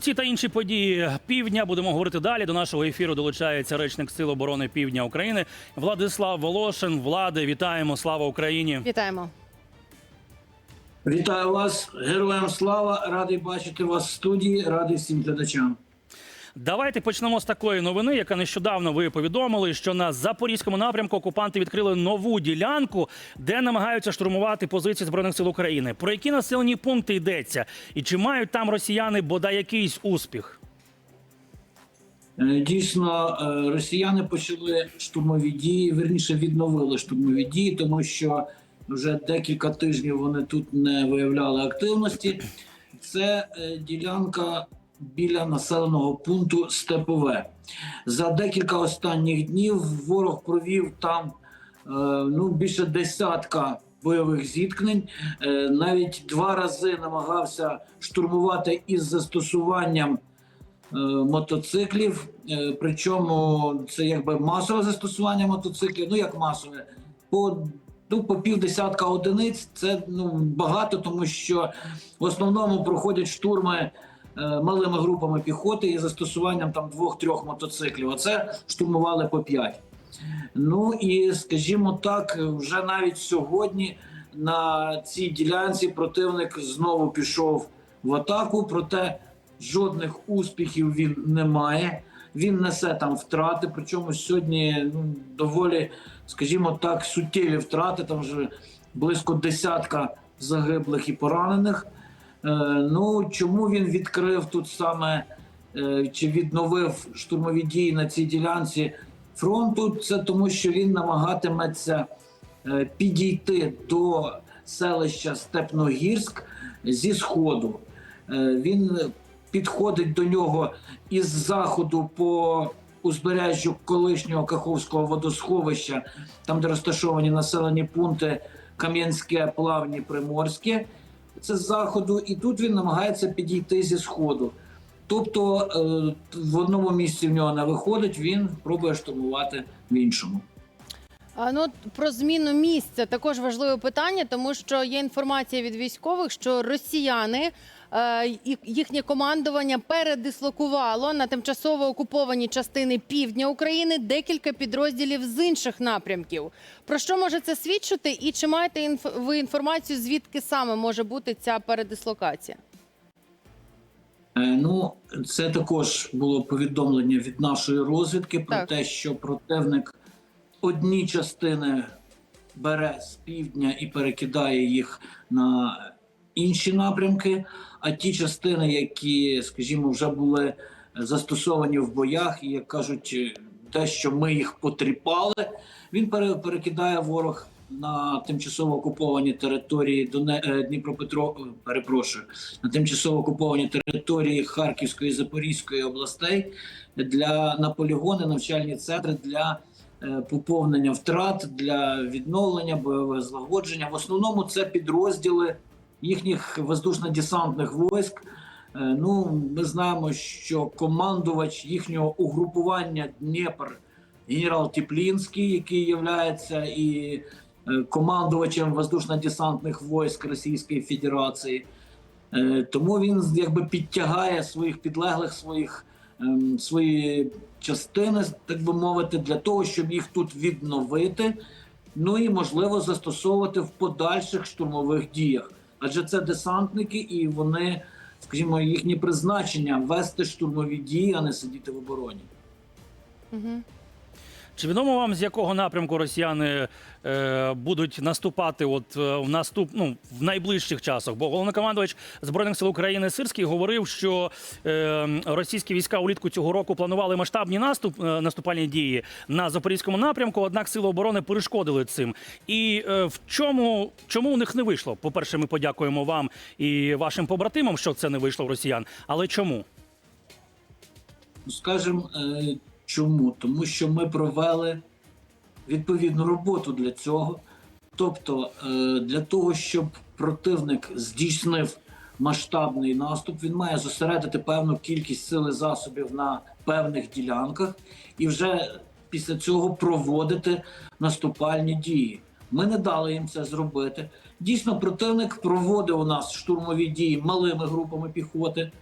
Ці та інші події півдня будемо говорити далі. До нашого ефіру долучається речник Сил оборони Півдня України Владислав Волошин. Влади, вітаємо! Слава Україні! Вітаємо. Вітаю вас, героям слава! Радий бачити вас в студії, радий всім глядачам. Давайте почнемо з такої новини, яка нещодавно ви повідомили, що на запорізькому напрямку окупанти відкрили нову ділянку, де намагаються штурмувати позиції збройних сил України. Про які населені пункти йдеться, і чи мають там росіяни бодай якийсь успіх? Е, Дійсно, е, росіяни почали штурмові дії, верніше відновили штурмові дії, тому що вже декілька тижнів вони тут не виявляли активності. Це е, ділянка біля населеного пункту Степове. За декілька останніх днів ворог провів там е, ну, більше десятка бойових зіткнень. Е, Навіть два рази намагався штурмувати із застосуванням е, мотоциклів. Причому це якби масове застосування мотоциклів. Ну як масове, по ну, по півдесятка одиниць. Це ну багато, тому що в основному проходять штурми малими групами піхоти із застосуванням там двох-трьох мотоциклів. Оце штурмували по п'ять. Ну і скажімо так, вже навіть сьогодні на цій ділянці противник знову пішов в атаку, проте жодних успіхів він не має. Він несе там втрати. Причому сьогодні ну, доволі, скажімо так, суттєві втрати. Там вже близько десятка загиблих і поранених. Е, ну чому він відкрив тут саме е, чи відновив штурмові дії на цій ділянці фронту? Це тому, що він намагатиметься е, підійти до селища Степногірськ зі сходу. Він підходить до нього із заходу по узбережжю колишнього Каховського водосховища, там де розташовані населені пункти Кам'янське, Плавні, Приморське. Це з заходу, і тут він намагається підійти зі сходу. Тобто е, в одному місці в нього не виходить, він пробує штурмувати в іншому. А, Ну, про зміну місця також важливе питання, тому що є інформація від військових, що росіяни їхнє командування передислокувало на тимчасово окуповані частини півдня України декілька підрозділів з інших напрямків. Про що може це свідчити? І чи маєте ви інформацію, звідки саме може бути ця передислокація? Е, Ну, це також було повідомлення від нашої розвідки про Так. те, що противник одні частини бере з півдня і перекидає їх на інші напрямки. А ті частини, які, скажімо, вже були застосовані в боях, і як кажуть, те, що ми їх потріпали, він пере- перекидає ворог на тимчасово окуповані території Доне... е, Дніпропетро... е, перепрошую, на тимчасово окуповані території Харківської Запорізької областей для на полігони, навчальні центри для е, поповнення втрат, для відновлення, бойового злагодження. В основному це підрозділи їхніх воздушно-десантних військ. Е, Ну, ми знаємо, що командувач їхнього угрупування Дніпр генерал Теплінський, який є і е, командувачем воздушно-десантних військ Російської Федерації. Е, Тому він якби підтягає своїх підлеглих, своїх ем, свої частини, так би мовити, для того, щоб їх тут відновити. Ну і можливо застосовувати в подальших штурмових діях. Адже це десантники, і вони, скажімо, їхнє призначення вести штурмові дії, а не сидіти в обороні. Угу. Чи відомо вам з якого напрямку росіяни е, будуть наступати от е, в наступ ну, в найближчих часах? Бо головнокомандувач збройних сил України Сирський говорив, що е, російські війська улітку цього року планували масштабні наступ е, наступальні дії на запорізькому напрямку. Однак сили оборони перешкодили цим. І е, в чому чому у них не вийшло? По перше, ми подякуємо вам і вашим побратимам, що це не вийшло в росіян. Але чому? Ну, Скажемо, е, чому? Тому що ми провели відповідну роботу для цього. Тобто, е, для того, щоб противник здійснив масштабний наступ, він має зосередити певну кількість сил і засобів на певних ділянках і вже після цього проводити наступальні дії. Ми не дали їм це зробити. Дійсно, противник проводив у нас штурмові дії малими групами піхоти.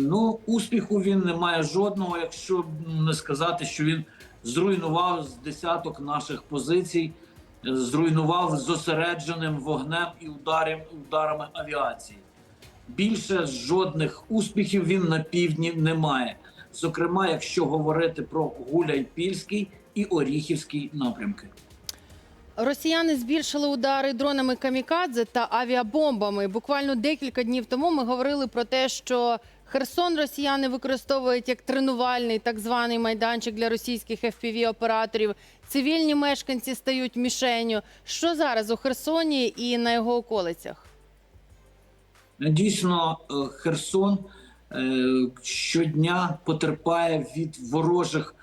Ну, успіху він не має жодного, якщо не сказати, що він зруйнував з десяток наших позицій, е, зруйнував зосередженим вогнем і ударів, ударами авіації. Більше жодних успіхів він на півдні не має. Зокрема, якщо говорити про Гуляйпільський і Оріхівський напрямки. Росіяни збільшили удари дронами камікадзе та авіабомбами. Буквально декілька днів тому ми говорили про те, що Херсон росіяни використовують як тренувальний так званий майданчик для російських fpv операторів Цивільні мешканці стають мішенню. Що зараз у Херсоні і на його околицях? Дійсно, е, Херсон е, щодня потерпає від ворожих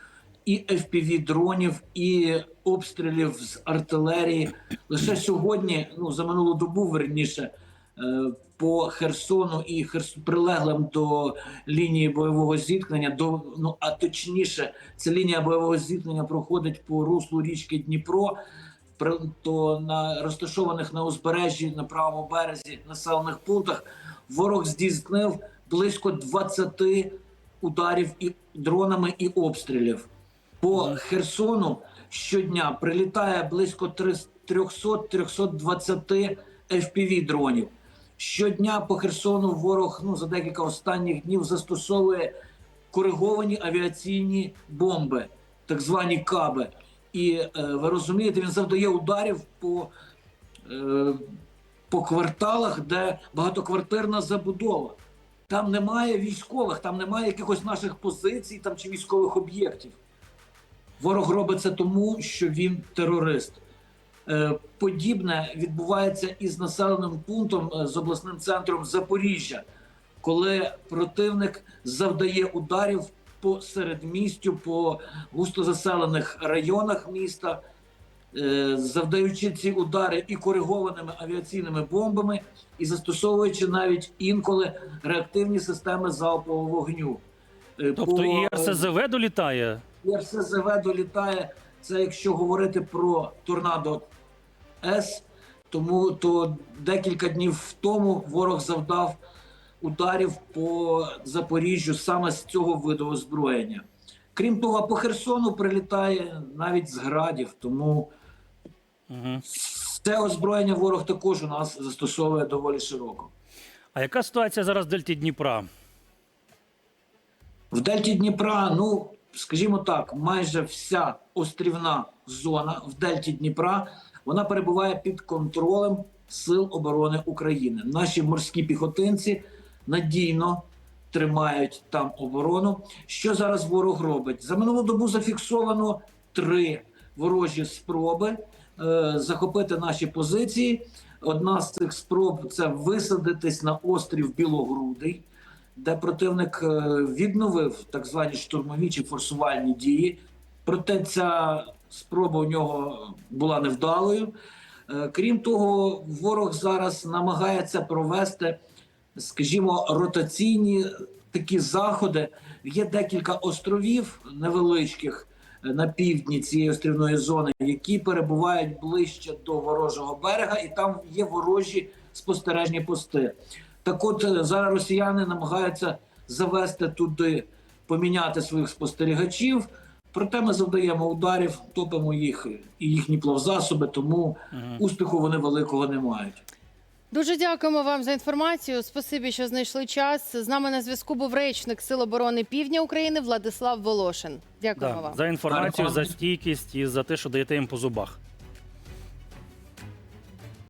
і fpv дронів, і обстрілів з артилерії. Лише сьогодні, ну за минулу добу, верніше, е, по Херсону і Херс... прилеглим до лінії бойового зіткнення, до ну а точніше, ця лінія бойового зіткнення проходить по руслу річки Дніпро. То на розташованих на узбережжі на правому березі населених пунктах ворог здійснив близько 20 ударів і дронами і обстрілів. По Херсону щодня прилітає близько 300-320 FPV дронів. Щодня по Херсону ворог ну за декілька останніх днів застосовує кориговані авіаційні бомби, так звані каби. І е, ви розумієте, він завдає ударів по, е, по кварталах, де багатоквартирна забудова. Там немає військових, там немає якихось наших позицій там, чи військових об'єктів. Ворог робить це тому, що він терорист. Е, Подібне відбувається із населеним пунктом е, з обласним центром Запоріжжя, коли противник завдає ударів по середмістю, по густозаселених районах міста, е, завдаючи ці удари і коригованими авіаційними бомбами, і застосовуючи навіть інколи реактивні системи залпового вогню. Тобто по- і РСЗВ долітає. І РСЗВ долітає. Це якщо говорити про торнадо С, тому то декілька днів тому ворог завдав ударів по Запоріжжю саме з цього виду озброєння. Крім того, по Херсону прилітає навіть з градів, тому Угу. це озброєння ворог також у нас застосовує доволі широко. А яка ситуація зараз в Дельті Дніпра? В Дельті Дніпра, ну скажімо так, майже вся острівна зона в Дельті Дніпра вона перебуває під контролем Сил оборони України. Наші морські піхотинці надійно тримають там оборону. Що зараз ворог робить? За минулу добу зафіксовано три ворожі спроби е, захопити наші позиції. Одна з цих спроб це висадитись на острів Білогрудий де противник е, відновив так звані штурмові чи форсувальні дії. Проте ця спроба у нього була невдалою. Е, Крім того, ворог зараз намагається провести, скажімо, ротаційні такі заходи. Є декілька островів невеличких е, на півдні цієї острівної зони, які перебувають ближче до ворожого берега, і там є ворожі спостережні пости. Так от е, зараз росіяни намагаються завести туди, поміняти своїх спостерігачів. Проте ми завдаємо ударів, топимо їх і їхні плавзасоби, тому успіху вони великого не мають. Дуже дякуємо вам за інформацію. Спасибі, що знайшли час. З нами на зв'язку був речник Сил оборони Півдня України Владислав Волошин. Дякуємо Да. вам. За інформацію, за стійкість і за те, що даєте їм по зубах.